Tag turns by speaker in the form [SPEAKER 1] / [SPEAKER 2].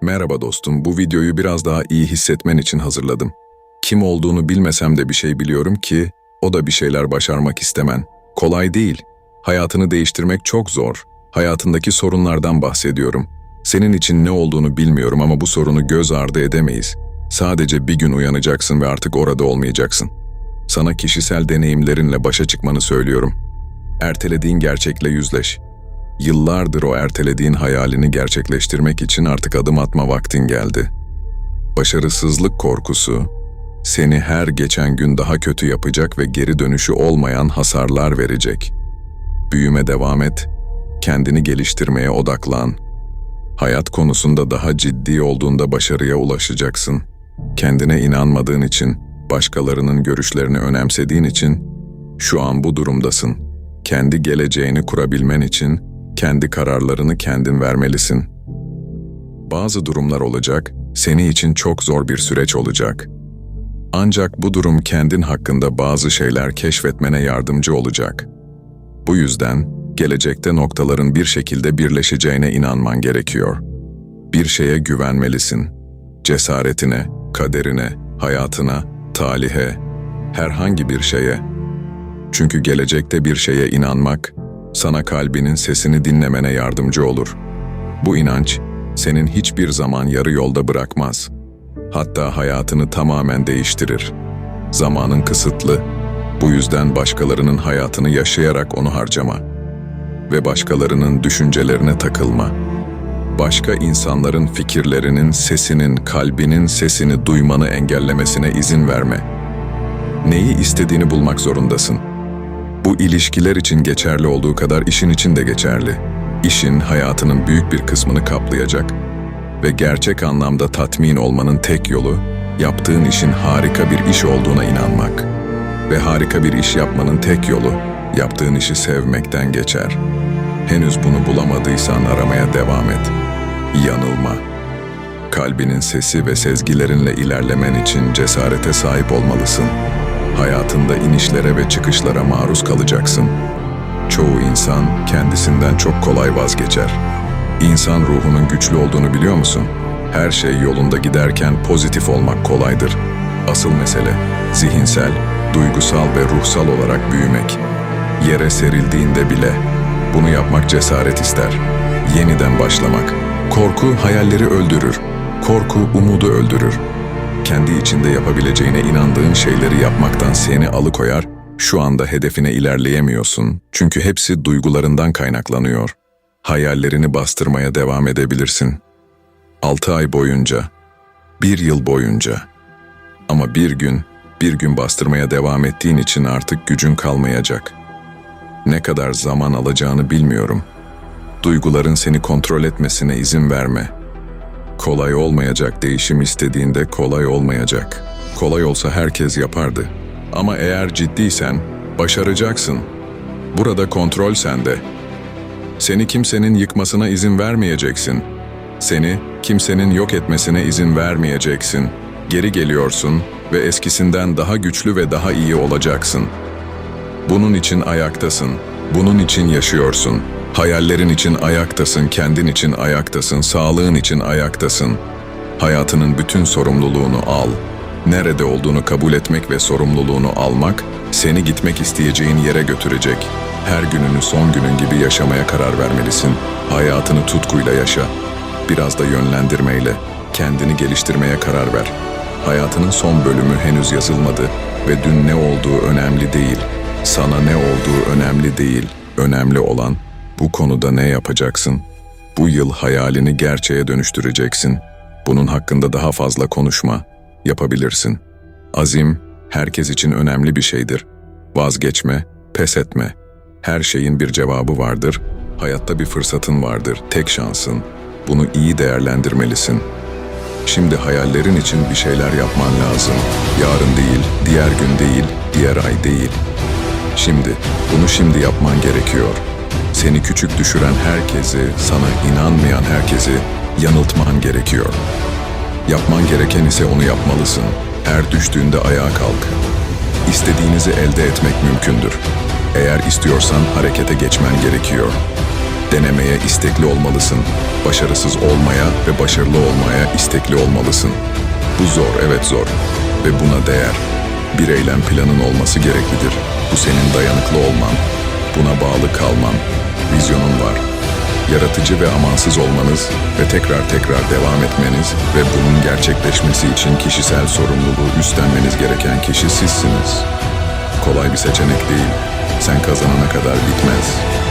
[SPEAKER 1] Merhaba dostum, bu videoyu biraz daha iyi hissetmen için hazırladım. Kim olduğunu bilmesem de bir şey biliyorum ki, o da bir şeyler başarmak istemen. Kolay değil. Hayatını değiştirmek çok zor. Hayatındaki sorunlardan bahsediyorum. Senin için ne olduğunu bilmiyorum ama bu sorunu göz ardı edemeyiz. Sadece bir gün uyanacaksın ve artık orada olmayacaksın. Sana kişisel deneyimlerinle başa çıkmanı söylüyorum. Ertelediğin gerçekle yüzleş. Yıllardır o ertelediğin hayalini gerçekleştirmek için artık adım atma vaktin geldi. Başarısızlık korkusu seni her geçen gün daha kötü yapacak ve geri dönüşü olmayan hasarlar verecek. Büyüme devam et, kendini geliştirmeye odaklan. Hayat konusunda daha ciddi olduğunda başarıya ulaşacaksın. Kendine inanmadığın için, başkalarının görüşlerini önemsediğin için şu an bu durumdasın. Kendi geleceğini kurabilmen için kendi kararlarını kendin vermelisin. Bazı durumlar olacak, seni için çok zor bir süreç olacak. Ancak bu durum kendin hakkında bazı şeyler keşfetmene yardımcı olacak. Bu yüzden gelecekte noktaların bir şekilde birleşeceğine inanman gerekiyor. Bir şeye güvenmelisin. Cesaretine, kaderine, hayatına, talihe, herhangi bir şeye. Çünkü gelecekte bir şeye inanmak, sana kalbinin sesini dinlemene yardımcı olur. Bu inanç, senin hiçbir zaman yarı yolda bırakmaz. Hatta hayatını tamamen değiştirir. Zamanın kısıtlı. Bu yüzden başkalarının hayatını yaşayarak onu harcama. Ve başkalarının düşüncelerine takılma. Başka insanların fikirlerinin, sesinin, kalbinin sesini duymanı engellemesine izin verme. Neyi istediğini bulmak zorundasın. Bu ilişkiler için geçerli olduğu kadar işin için de geçerli. İşin hayatının büyük bir kısmını kaplayacak ve gerçek anlamda tatmin olmanın tek yolu yaptığın işin harika bir iş olduğuna inanmak. Ve harika bir iş yapmanın tek yolu yaptığın işi sevmekten geçer. Henüz bunu bulamadıysan aramaya devam et. Yanılma. Kalbinin sesi ve sezgilerinle ilerlemen için cesarete sahip olmalısın. Hayatında inişlere ve çıkışlara maruz kalacaksın. Çoğu insan kendisinden çok kolay vazgeçer. İnsan ruhunun güçlü olduğunu biliyor musun? Her şey yolunda giderken pozitif olmak kolaydır. Asıl mesele zihinsel, duygusal ve ruhsal olarak büyümek. Yere serildiğinde bile bunu yapmak cesaret ister. Yeniden başlamak. Korku hayalleri öldürür. Korku umudu öldürür kendi içinde yapabileceğine inandığın şeyleri yapmaktan seni alıkoyar, şu anda hedefine ilerleyemiyorsun. Çünkü hepsi duygularından kaynaklanıyor. Hayallerini bastırmaya devam edebilirsin. Altı ay boyunca, bir yıl boyunca. Ama bir gün, bir gün bastırmaya devam ettiğin için artık gücün kalmayacak. Ne kadar zaman alacağını bilmiyorum. Duyguların seni kontrol etmesine izin verme.'' Kolay olmayacak değişim istediğinde kolay olmayacak. Kolay olsa herkes yapardı. Ama eğer ciddiysen başaracaksın. Burada kontrol sende. Seni kimsenin yıkmasına izin vermeyeceksin. Seni kimsenin yok etmesine izin vermeyeceksin. Geri geliyorsun ve eskisinden daha güçlü ve daha iyi olacaksın. Bunun için ayaktasın. Bunun için yaşıyorsun.'' Hayallerin için ayaktasın, kendin için ayaktasın, sağlığın için ayaktasın. Hayatının bütün sorumluluğunu al. Nerede olduğunu kabul etmek ve sorumluluğunu almak, seni gitmek isteyeceğin yere götürecek. Her gününü son günün gibi yaşamaya karar vermelisin. Hayatını tutkuyla yaşa. Biraz da yönlendirmeyle, kendini geliştirmeye karar ver. Hayatının son bölümü henüz yazılmadı ve dün ne olduğu önemli değil. Sana ne olduğu önemli değil. Önemli olan bu konuda ne yapacaksın? Bu yıl hayalini gerçeğe dönüştüreceksin. Bunun hakkında daha fazla konuşma. Yapabilirsin. Azim, herkes için önemli bir şeydir. Vazgeçme, pes etme. Her şeyin bir cevabı vardır. Hayatta bir fırsatın vardır, tek şansın. Bunu iyi değerlendirmelisin. Şimdi hayallerin için bir şeyler yapman lazım. Yarın değil, diğer gün değil, diğer ay değil. Şimdi, bunu şimdi yapman gerekiyor.'' Seni küçük düşüren herkesi, sana inanmayan herkesi yanıltman gerekiyor. Yapman gereken ise onu yapmalısın. Her düştüğünde ayağa kalk. İstediğinizi elde etmek mümkündür. Eğer istiyorsan harekete geçmen gerekiyor. Denemeye istekli olmalısın. Başarısız olmaya ve başarılı olmaya istekli olmalısın. Bu zor, evet zor. Ve buna değer. Bir eylem planın olması gereklidir. Bu senin dayanıklı olman, buna bağlı kalman, vizyonun var. Yaratıcı ve amansız olmanız ve tekrar tekrar devam etmeniz ve bunun gerçekleşmesi için kişisel sorumluluğu üstlenmeniz gereken kişi sizsiniz. Kolay bir seçenek değil. Sen kazanana kadar bitmez.